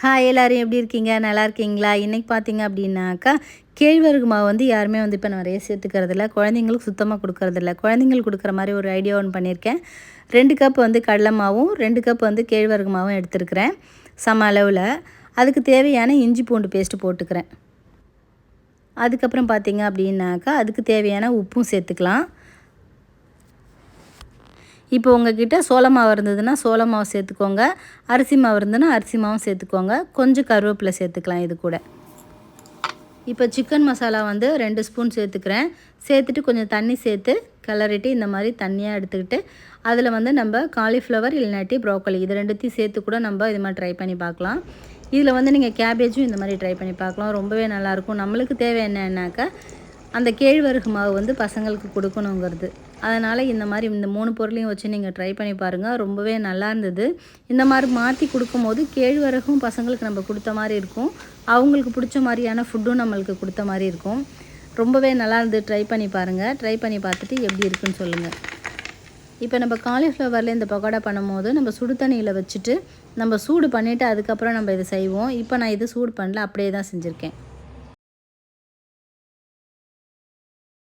Hi எல்லோரும் எப்படி இருக்கீங்க? நல்லா இருக்கீங்களா? இன்றைக்கி பார்த்தீங்க அப்படின்னாக்கா கேழ்வரகு மாவு வந்து யாருமே வந்து இப்போ நிறைய சேர்த்துக்கிறதில்ல குழந்தைங்களுக்கு சுத்தமாக கொடுக்கறதில்ல குழந்தைங்களுக்கு கொடுக்குற மாதிரி ஒரு ஐடியா ஒன்று பண்ணியிருக்கேன் ரெண்டு கப் வந்து கடலை மாவும் ரெண்டு கப் வந்து கேழ்வரகு மாவும் எடுத்துருக்கிறேன் சம அளவில். அதுக்கு தேவையான இஞ்சி பூண்டு பேஸ்ட்டு போட்டுக்கிறேன். அதுக்கப்புறம் பார்த்தீங்க அப்படின்னாக்கா அதுக்கு தேவையான உப்பும் சேர்த்துக்கலாம். இப்போ உங்ககிட்ட சோள மாவு இருந்ததுன்னா சோள மாவு சேர்த்துக்கோங்க. அரிசி மாவு இருந்ததுன்னா அரிசி மாவும் சேர்த்துக்கோங்க. கொஞ்சம் கருவேப்பிலை சேர்த்துக்கலாம் இது கூட. இப்போ சிக்கன் மசாலா வந்து ரெண்டு ஸ்பூன் சேர்த்துக்கிறேன். சேர்த்துட்டு கொஞ்சம் தண்ணி சேர்த்து கிளறிட்டு இந்த மாதிரி தண்ணியாக எடுத்துக்கிட்டு அதில் வந்து நம்ம காலிஃப்ளவர் இல்லைனாட்டி ப்ரோக்கலி இது ரெண்டுத்தையும் சேர்த்து கூட நம்ம இது மாதிரி ட்ரை பண்ணி பார்க்கலாம். இதில் வந்து நீங்கள் கேபேஜும் இந்த மாதிரி ட்ரை பண்ணி பார்க்கலாம். ரொம்பவே நல்லாயிருக்கும் நம்மளுக்கு தேவை என்னன்னாக்கா அந்த கேழ்வரகு மாவு வந்து பசங்களுக்கு கொடுக்கணுங்கிறது. அதனால் இந்த மாதிரி இந்த மூணு பொருளையும் வச்சு நீங்கள் ட்ரை பண்ணி பாருங்கள் ரொம்பவே நல்லா இருந்தது. இந்த மாதிரி மாற்றி கொடுக்கும்போது கேழ்வரகும் பசங்களுக்கு நம்ம கொடுத்த மாதிரி இருக்கும். அவங்களுக்கு பிடிச்ச மாதிரியான ஃபுட்டும் நம்மளுக்கு கொடுத்த மாதிரி இருக்கும். ரொம்பவே நல்லா இருந்தது. ட்ரை பண்ணி பாருங்கள் ட்ரை பண்ணி பார்த்துட்டு எப்படி இருக்குன்னு சொல்லுங்கள் இப்போ நம்ம காலிஃப்ளவரில் இந்த பக்கோடா பண்ணும்போது நம்ம சுடு தண்ணியில் வச்சுட்டு நம்ம சூடு பண்ணிவிட்டு அதுக்கப்புறம் நம்ம இதை செய்வோம். இப்போ நான் இது சூடு பண்ணல அப்படியே தான் செஞ்சுருக்கேன்.